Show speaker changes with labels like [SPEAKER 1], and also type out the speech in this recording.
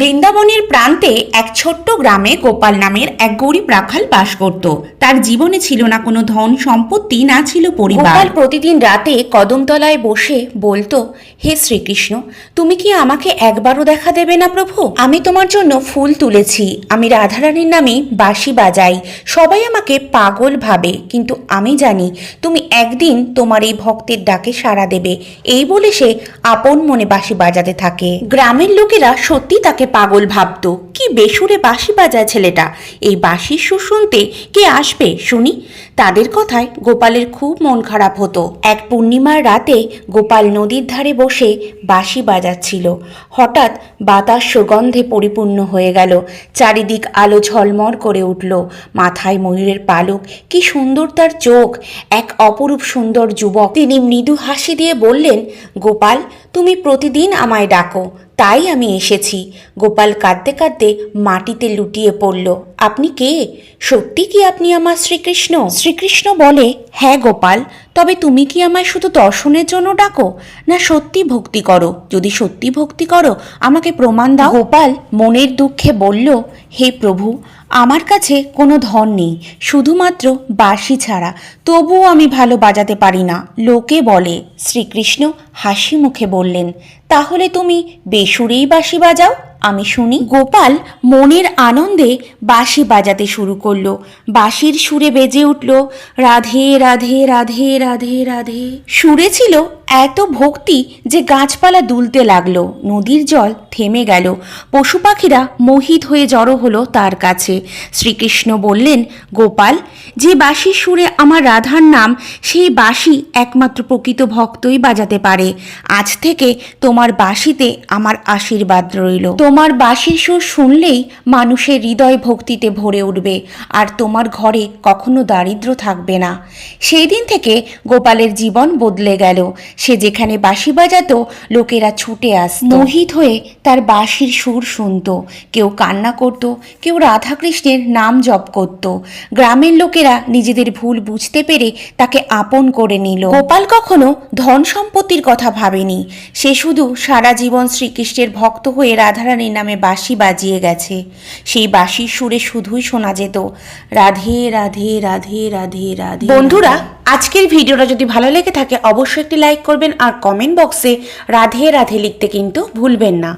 [SPEAKER 1] বৃন্দাবনের প্রান্তে এক ছোট্ট গ্রামে গোপাল নামের এক গরিব রাখাল বাস করত। তার জীবনে ছিল না কোনো ধন সম্পত্তি, না ছিল পরিবার।
[SPEAKER 2] গোপাল প্রতিদিন রাতে কদমতলায় বসে বলতো, হে শ্রীকৃষ্ণ, তুমি কি আমাকে একবারও দেখা দেবে না প্রভু? আমি তোমার জন্য ফুল তুলেছি। আমি রাধারানীর নামে বাঁশি বাজাই। সবাই আমাকে পাগল ভাবে, কিন্তু আমি জানি তুমি একদিন তোমার এই ভক্তের ডাকে সাড়া দেবে। এই বলে সে আপন মনে বাঁশি বাজাতে থাকে। গ্রামের লোকেরা সত্যি তাকে পাগল ভাবতো, কি বেসুরে বাঁশি বাজায় ছেলেটা? এই বাঁশির সুর শুনতে কে আসবে, শুনি? তাদের কথায় গোপালের খুব মন খারাপ হতো। এক পূর্ণিমার রাতে গোপাল নদীর ধারে বসে বাঁশি বাজাচ্ছিল। হঠাৎ বাতাস সুগন্ধে পরিপূর্ণ হয়ে গেল। চারিদিক আলো ঝলমল করে উঠল। মাথায় ময়ূরের পালক, কি সুন্দর তার চোখ। এক অপরূপ সুন্দর যুবক। তিনি মৃদু হাসি দিয়ে বললেন, গোপাল, তুমি প্রতিদিন আমায় ডাকো, তাই আমি এসেছি। গোপাল কাঁদতে কাঁদতে মাটিতে লুটিয়ে পড়ল। আপনি কে? সত্যি কি আপনি আমার শ্রীকৃষ্ণ? শ্রীকৃষ্ণ বলে হ্যাঁ গোপাল তবে তুমি কি আমায় শুধু দর্শনের জন্য ডাকো? না সত্যি ভক্তি করো। যদি সত্যি ভক্তি করো আমাকে প্রমাণ দাও। গোপাল মনের দুঃখে বলল হে প্রভু আমার কাছে কোনো ধন নেই শুধুমাত্র বাঁশি ছাড়া। তবুও আমি ভালো বাজাতে পারি না। লোকে বলে শ্রীকৃষ্ণ হাসি মুখে বললেন তাহলে তুমি বেসুরেই বাঁশি বাজাও? আমি শুনি। গোপাল মনের আনন্দে বাঁশি বাজাতে শুরু করল। বাঁশির সুরে বেজে উঠল, রাধে রাধে রাধে রাধে রাধে। সুরে ছিল এত ভক্তি যে গাছপালা দুলতে লাগল। নদীর জল থেমে গেল। পশু পাখিরা মোহিত হয়ে জড়ো হলো তার কাছে। শ্রীকৃষ্ণ বললেন, গোপাল, যে বাঁশির সুরে আমার রাধার নাম, সেই বাঁশি একমাত্র প্রকৃত ভক্তই বাজাতে পারে। আজ থেকে তোমার বাঁশিতে আমার আশীর্বাদ রইল। তোমার বাঁশির সুর শুনলেই মানুষের হৃদয় ভক্তিতে ভরে উঠবে, আর তোমার ঘরে কখনো দারিদ্র থাকবে না। সেই দিন থেকে গোপালের জীবন বদলে গেল। সে যেখানে বাঁশি বাজাতো, লোকেরা ছুটে আসত। মোহিত হয়ে তার বাঁশির সুর শুনত। কেউ কান্না করত, কেউ রাধাকৃষ্ণের নাম জপ করত। গ্রামের লোকেরা নিজেদের ভুল বুঝতে পেরে তাকে আপন করে নিল। গোপাল কখনো ধন সম্পত্তির কথা ভাবেনি। সে শুধু সারা জীবন শ্রীকৃষ্ণের ভক্ত হয়ে রাধারানীর নামে বাঁশি বাজিয়ে গেছে। সেই বাঁশির সুরে শুধুই শোনা যেত, রাধে রাধে রাধে রাধে রাধে বন্ধুরা, আজকের ভিডিওটা যদি ভালো লেগে থাকে, অবশ্যই একটি লাইক করবেন আর কমেন্ট বক্সে রাধে রাধে লিখতে কিন্তু ভুলবেন না।